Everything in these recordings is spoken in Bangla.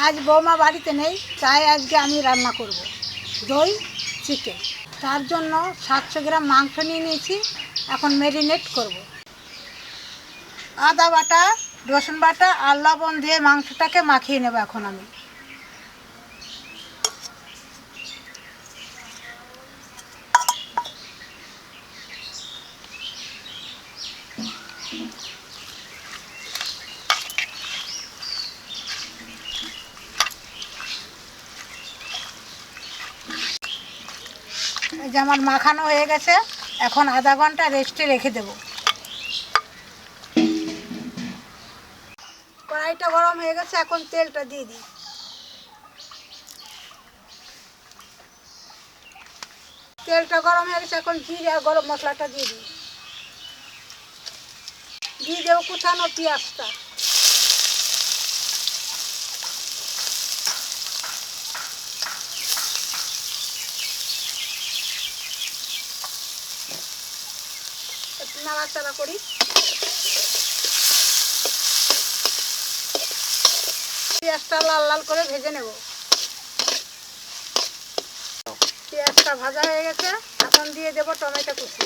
আজ বৌমা বাড়িতে নেই, তাই আজকে আমি রান্না করব। দই, চিকেন। তার জন্য সাতশো গ্রাম মাংস নিয়ে নিয়েছি, এখন ম্যারিনেট করব। আদা বাটা, রসুন বাটা আর লবণ দিয়ে মাংসটাকে মাখিয়ে নেব এখন আমি। এই যে আমার মাখানো হয়ে গেছে, এখন আধা ঘণ্টা রেস্টে রেখে দেব। কড়াইটা গরম হয়ে গেছে, এখন তেলটা দিয়ে দিই। তেলটা গরম হয়ে গেছে, এখন জিরে আর গরম মশলাটা দিয়ে দিই। দিয়ে দেবো কুচানো পেঁয়াজটা। নাড়াচাড়া করি। পেঁয়াজটা লাল লাল করে ভেজে নেব। পেঁয়াজটা ভাজা হয়ে গেছে, এখন দিয়ে দেব টমেটো কুচি।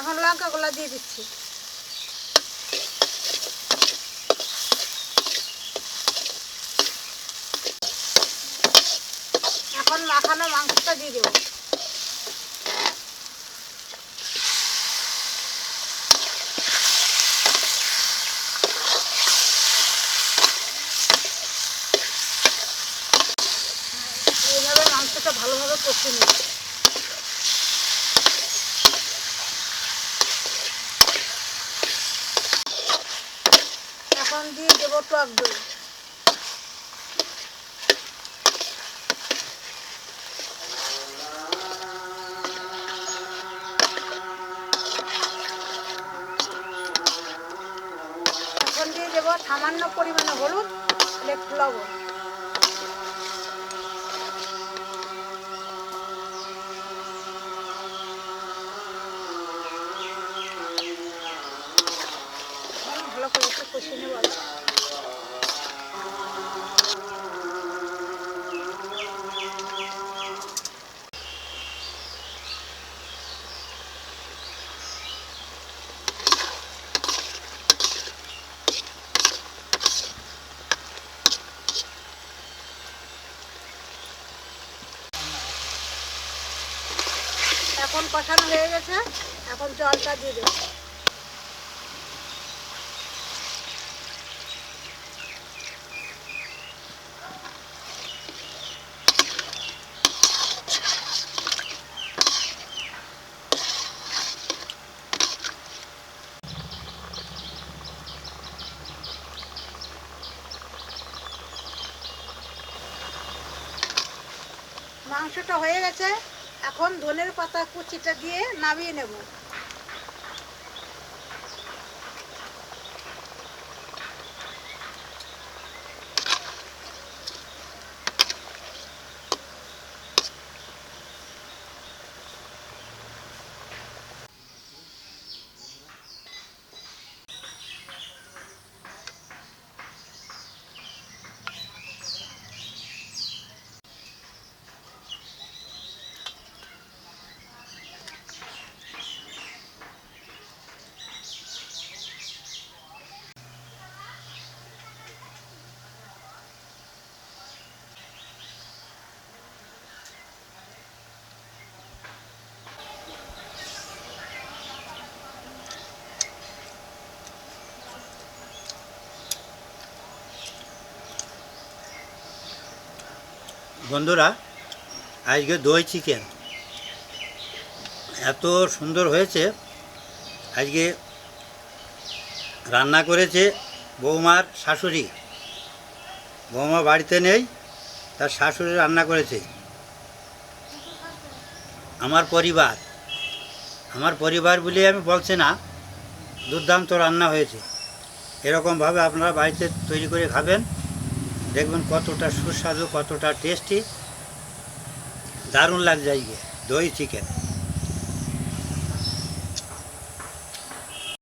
এখন লঙ্কাগুলো দিয়ে দিচ্ছি এখন মাখানো মাংসটা দিয়ে দেবো। এইভাবে মাংসটা ভালোভাবে কষে নেব। এখন দিয়ে দেবো টক দই এখন দিয়ে দেবো সামান্য পরিমাণে হলুদ একটু লবণ। ভালো করে একটু কষিয়ে নেব এখন কষানো হয়ে গেছে এখন জলটা দিয়ে দেবো। মাংসটা হয়ে গেছে। এখন ধনের পাতা কুচিটা দিয়ে নামিয়ে নেব। বন্ধুরা, আজকে দই চিকেন এত সুন্দর হয়েছে। আজকে রান্না করেছে বৌমার শাশুড়ি। বৌমা বাড়িতে নেই, তার শাশুড়ি রান্না করেছে। আমার পরিবার। আমার পরিবার বলে আমি বলছি না, দুর্দান্ত রান্না হয়েছে। এরকমভাবে আপনারা বাড়িতে তৈরি করে খাবেন। দেখবেন কতটা সুস্বাদু কতটা টেস্টি দারুণ লাগছে দই চিকেন